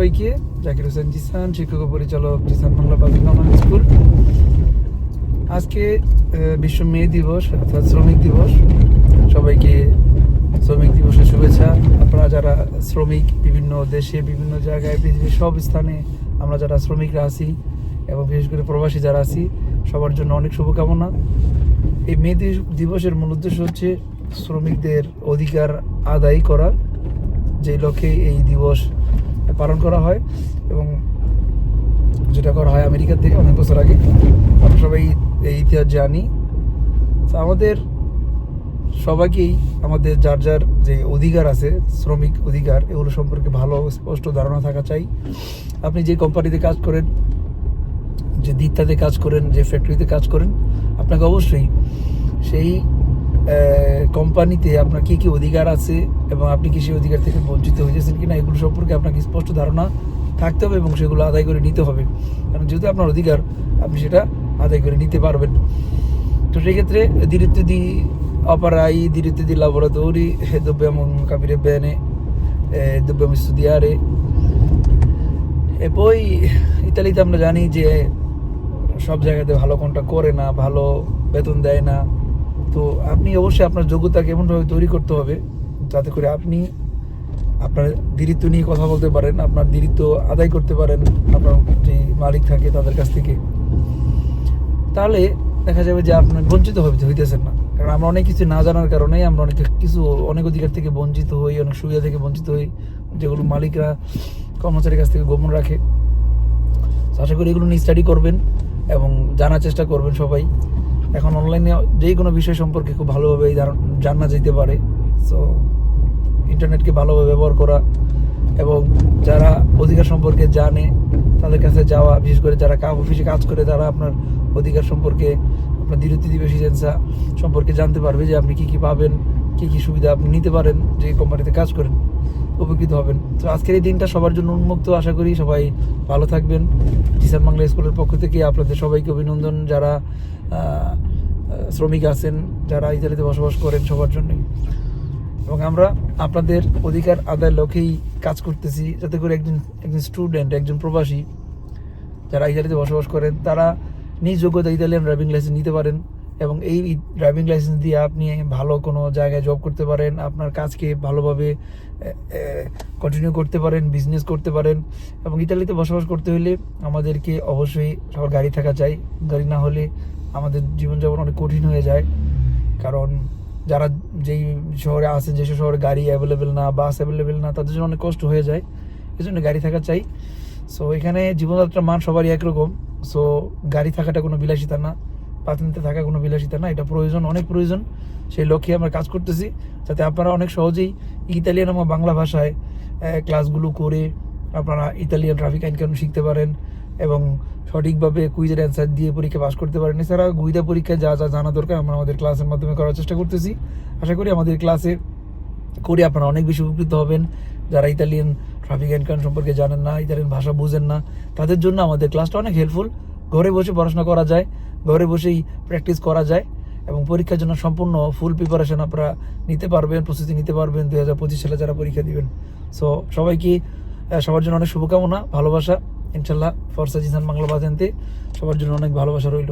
সবাইকে, জাকির হোসেন জিসান, শিক্ষক পরিচালক Jisan Bangla public normal school. আজকে বিশ্ব মে দিবস, অর্থাৎ শ্রমিক দিবস। সবাইকে শ্রমিক দিবসের শুভেচ্ছা। আপনারা যারা শ্রমিক, বিভিন্ন দেশে, বিভিন্ন জায়গায়, পৃথিবীর সব স্থানে আমরা যারা শ্রমিকরা আছি এবং বিশেষ করে প্রবাসী যারা আছি, সবার জন্য অনেক শুভকামনা। এই মে দিবসের মূল উদ্দেশ্য হচ্ছে শ্রমিকদের অধিকার আদায় করা যে লক্ষ্যে এই দিবস পালন করা হয় এবং যেটা করা হয় আমেরিকাতে অনেক বছর আগে। আমরা সবাই এই ইতিহাস জানি। তো আমাদের সবাইকেই, আমাদের যার যার যে অধিকার আছে, শ্রমিক অধিকার, এগুলো সম্পর্কে ভালো, স্পষ্ট ধারণা থাকা চাই। আপনি যে কোম্পানিতে কাজ করেন, যে দিকটাতে কাজ করেন, যে ফ্যাক্টরিতে কাজ করেন, আপনাকে অবশ্যই সেই কোম্পানিতে আপনার কী কী অধিকার আছে এবং আপনি কি সেই অধিকার থেকে বঞ্চিত হয়েছেন কিনা এগুলো সম্পর্কে আপনাকে স্পষ্ট ধারণা থাকতে হবে এবং সেগুলো আদায় করে নিতে হবে। কারণ যেহেতু আপনার অধিকার আপনি সেটা আদায় করে নিতে পারবেন। তো সেক্ষেত্রে lavoratori, e dobbiamo capire bene, eh, dobbiamo studiare. E poi ইতালিতে আমরা জানি যে সব জায়গাতে ভালো কোনটা করে না ভালো বেতন দেয় না। তো আপনি অবশ্যই আপনার যোগ্যতাকে এমনভাবে তৈরি করতে হবে যাতে করে আপনি আপনার দিরিত্ব নিয়ে কথা বলতে পারেন, আপনার দিরিত্ব আদায় করতে পারেন, আপনার যে মালিক থাকে তাদের কাছ থেকে। তাহলে দেখা যাবে যে আপনার বঞ্চিত হইতে হইতেছেন না। কারণ আমরা অনেক কিছু না জানার কারণে আমরা অনেক কিছু, অনেক অধিকার থেকে বঞ্চিত হই, অনেক সুবিধা থেকে বঞ্চিত হই, যেগুলো মালিকরা কর্মচারীর কাছ থেকে গোপন রাখে। আশা করি এগুলো নিয়ে স্টাডি করবেন এবং জানার চেষ্টা করবেন সবাই। এখন অনলাইনে যেই কোনো বিষয় সম্পর্কে খুব ভালোভাবে জানা যেতে পারে। সো ইন্টারনেটকে ভালোভাবে ব্যবহার করা এবং যারা অধিকার সম্পর্কে জানে, তাদের কাছে যাওয়া, বিশেষ করে যারা অফিসে কাজ করে, তারা আপনার অধিকার সম্পর্কে, আপনার দ্বিতীয় দিবস এজেন্সা সম্পর্কে জানতে পারবে যে আপনি কি কি পাবেন, কি কি সুবিধা আপনি নিতে পারেন, যে কোম্পানিতে কাজ করেন। উপকৃত হবেন। তো আজকের এই দিনটা সবার জন্য উন্মুক্ত। আশা করি সবাই ভালো থাকবেন। কিষান বাংলা স্কুলের পক্ষ থেকে আপনাদের সবাইকে অভিনন্দন। যারা শ্রমিক আছেন, যারা ইতালিতে বসবাস করেন সবার জন্যই। এবং আমরা আপনাদের অধিকার আদায় লক্ষ্যেই কাজ করতেছি। যাতে করে একজন একজন স্টুডেন্ট একজন প্রবাসী যারা ইতালিতে বসবাস করেন, তারা নিজ যোগ্যতা ইতালিয়ান ড্রাইভিং লাইসেন্স নিতে পারেন। এবং এই ড্রাইভিং লাইসেন্স দিয়ে আপনি ভালো কোনো জায়গায় জব করতে পারেন, আপনার কাজকে ভালোভাবে কন্টিনিউ করতে পারেন বিজনেস করতে পারেন এবং ইতালিতে বসবাস করতে হলে আমাদেরকে অবশ্যই সবার গাড়ি থাকা চাই। গাড়ি না হলে আমাদের জীবনযাপন অনেক কঠিন হয়ে যায়। কারণ যারা যেই শহরে আছেন যেসব শহরে গাড়ি অ্যাভেলেবেল না বাস অ্যাভেলেবেল না, তাদের জন্য অনেক কষ্ট হয়ে যায়। এই জন্য গাড়ি থাকা চাই। সো এখানে জীবনযাত্রার মান সবারই একরকম। সো গাড়ি থাকাটা কোনো বিলাসিতা না। পাতিনিতে থাকা কোনো বিলাসিতা না, এটা প্রয়োজন, অনেক প্রয়োজন। সেই লক্ষ্যে আমরা কাজ করতেছি, যাতে আপনারা অনেক সহজেই ইতালিয়ান এবং বাংলা ভাষায় ক্লাসগুলো করে আপনারা ইতালিয়ান ট্রাফিক আইন কানুন শিখতে পারেন এবং সঠিকভাবে কুইজের অ্যান্সার দিয়ে পরীক্ষা পাস করতে পারেন। এছাড়া গুইদা পরীক্ষায় যা যা জানা দরকার আমরা আমাদের ক্লাসের মাধ্যমে করার চেষ্টা করতেছি। আশা করি আমাদের ক্লাসে করে আপনারা অনেক বেশি উপকৃত হবেন। যারা ইতালিয়ান ট্রাফিক আইন কানুন সম্পর্কে জানেন না, ইতালিয়ান ভাষা বুঝেন না, তাদের জন্য আমাদের ক্লাসটা অনেক হেল্পফুল ঘরে বসে পড়াশোনা করা যায়। ঘরে বসেই প্র্যাকটিস করা যায় এবং পরীক্ষার জন্য সম্পূর্ণ ফুল প্রিপারেশন আপনারা নিতে পারবেন প্রস্তুতি নিতে পারবেন দু হাজার পঁচিশ সালে যারা পরীক্ষা দিবেন। সো সবাইকে সবার জন্য অনেক শুভকামনা, ভালোবাসা। ইনশাল্লাহ ফরসা জিসান বাংলা বাজানতে সবার জন্য অনেক ভালোবাসা রইল।